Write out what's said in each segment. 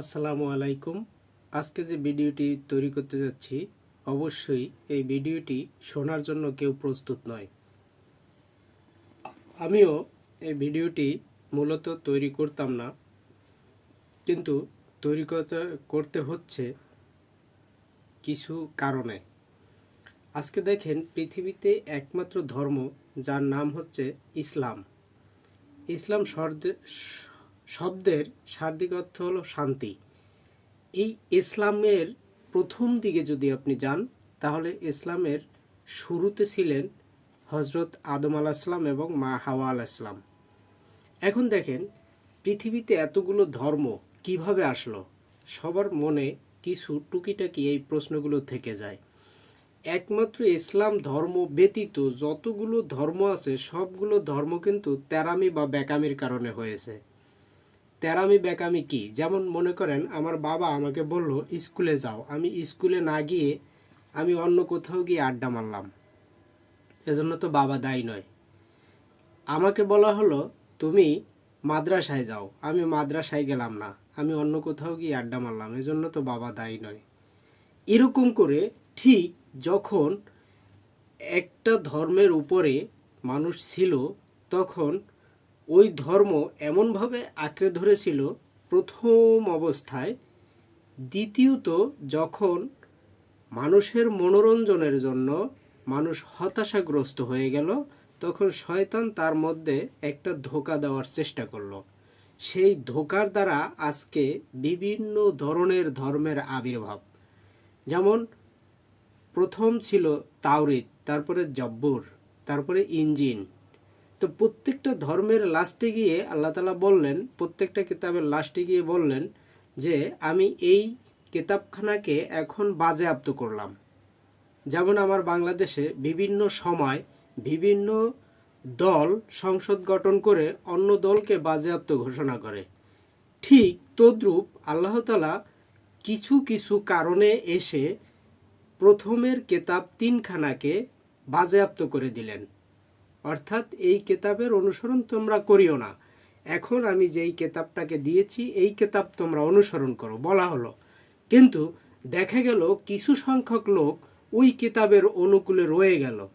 আসসালামু আলাইকুম। আজকে যে ভিডিওটি তৈরি করতে যাচ্ছি, অবশ্যই এই ভিডিওটি শোনার জন্য কেউ প্রস্তুত নয়। আমিও এই ভিডিওটি মূলত তৈরি করতাম না, কিন্তু তৈরি করতে হচ্ছে কিছু কারণে। আজকে দেখেন, পৃথিবীতে একমাত্র ধর্ম যার নাম হচ্ছে ইসলাম। ইসলাম শব্দের শাব্দিক অর্থ হলো শান্তি। এই ইসলামের প্রথম দিকে যদি আপনি যান, তাহলে ইসলামের শুরুতে ছিলেন হজরত আদম আলাহিসাম এবং মা হাওয়া আলাহিসাম এখন দেখেন, পৃথিবীতে এতগুলো ধর্ম কীভাবে আসলো? সবার মনে কিছু টুকিটাকি এই প্রশ্নগুলো থেকে যায়। একমাত্র ইসলাম ধর্ম ব্যতীত যতগুলো ধর্ম আছে, সবগুলো ধর্ম কিন্তু তেরামি বা বেকামির কারণে হয়েছে। তেরামি বেকামি কি? যেমন মনে করেন, আমার বাবা আমাকে বলল, স্কুলে যাও। আমি স্কুলে না গিয়ে আমি অন্য কোথাও গিয়ে আড্ডা মারলাম। এজন্য তো বাবা দায়ী নয়। আমাকে বলা হলো, তুমি মাদ্রাসায় যাও। আমি মাদ্রাসায় গেলাম না। আমি অন্য কোথাও গিয়ে আড্ডা মারলাম। এজন্য তো বাবা দায়ী নয়। এরকম করে ঠিক যখন একটা ধর্মের উপরে মানুষ ছিল, তখন ওই ধর্ম এমনভাবে আঁকড়ে ধরেছিল, প্রথম অবস্থায়। দ্বিতীয়ত, যখন মানুষের মনোরঞ্জনের জন্য মানুষ হতাশাগ্রস্ত হয়ে গেল, তখন শয়তান তার মধ্যে একটা ধোকা দেওয়ার চেষ্টা করল। সেই ধোকার দ্বারা আজকে বিভিন্ন ধরনের ধর্মের আবির্ভাব। যেমন, প্রথম ছিল তাওরিত তারপরে জব্বর, তারপরে ইঞ্জিন তো প্রত্যেকটা ধর্মের লাস্টে গিয়ে আল্লাহ তালা বললেন, প্রত্যেকটা কিতাবের লাস্টে গিয়ে বললেন যে, আমি এই কেতাবখানাকে এখন বাজেয়াপ্ত করলাম। যেমন আমার বাংলাদেশে বিভিন্ন সময় বিভিন্ন দল সংসদ গঠন করে অন্য দলকে বাজেয়াপ্ত ঘোষণা করে। ঠিক তদ্রূপ আল্লাহ তালা কিছু কিছু কারণে এসে প্রথমের কেতাব তিনখানাকে বাজেয়াপ্ত করে দিলেন। অর্থাৎ এই কেতাবের অনুসরণ তোমরা করিও না। এখন আমি যেই কেতাবটাকে দিয়েছি, এই কেতাব তোমরা অনুসরণ করো, বলা হলো। কিন্তু দেখা গেল কিছু সংখ্যক লোক ওই কিতাবের অনুকূলে রয়ে গেল।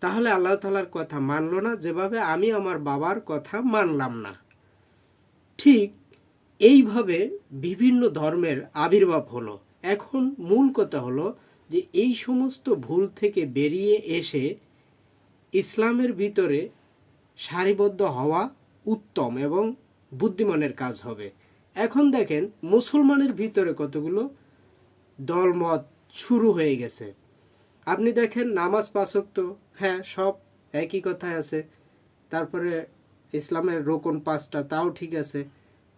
তাহলে আল্লাহ তালার কথা মানলো না, যেভাবে আমি আমার বাবার কথা মানলাম না। ঠিক এইভাবে বিভিন্ন ধর্মের আবির্ভাব হলো। এখন মূল কথা হলো যে এই সমস্ত ভুল থেকে বেরিয়ে এসে ইসলামের ভিতরে সারিবদ্ধ হওয়া উত্তম এবং বুদ্ধিমানের কাজ হবে। এখন দেখেন, মুসলমানের ভিতরে কতগুলো দলমত শুরু হয়ে গেছে। আপনি দেখেন, নামাজ পাচক তো হ্যাঁ সব একই কথায় আছে। তারপরে ইসলামের রোকন পাঁচটা, তাও ঠিক আছে।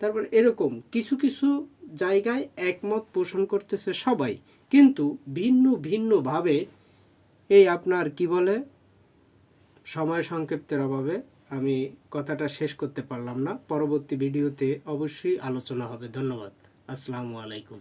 তারপর এরকম কিছু কিছু জায়গায় একমত পোষণ করতেছে সবাই। কিন্তু ভিন্ন ভিন্নভাবে এই আপনার কি বলে সময় সংক্ষিপ্তের অভাবে আমি কথাটা শেষ করতে পারলাম না। পরবর্তী ভিডিওতে অবশ্যই আলোচনা হবে। ধন্যবাদ। আসসালামু আলাইকুম।